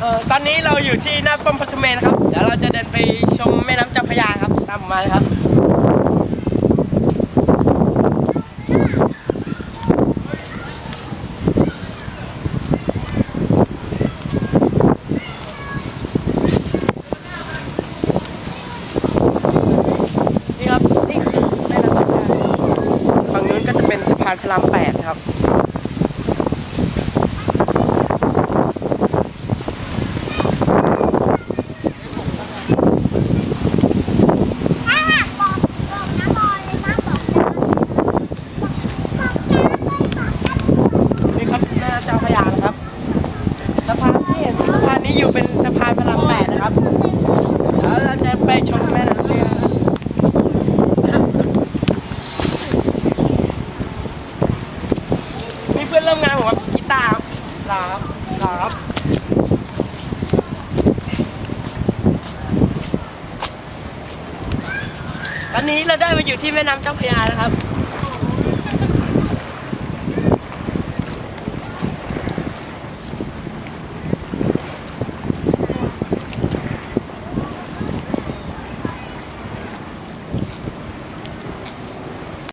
เออตอนนี้เราอยู่ที่หน้าป้อมพระสุเมนครับ เดี๋ยวเราจะเดินไปชมแม่น้ำเจ้าพระยาครับ ตามผมมาเลยครับ นี่ครับ นี่คือแม่น้ำเจ้าพระยาฝั่งนู้นก็จะเป็นสะพานพระรามแปดครับ ถ้าหากบอกบอกนะบอยเลยนะบอกเลยนะบอกนะบอกนะ นี่ครับแม่น้ำเจ้าพระยานะครับ สะพานที่เห็นสะพานนี้อยู่เป็นสะพานพระรามแปดนะครับเดี๋ยวเราจะไปชมแม่น้ำเรือนี่เพื่อนร่วมงานผมครับกีตาร์ครับลาครับลาครับตอนนี้เราได้มาอยู่ที่แม่น้ำเจ้าพระยานะครับ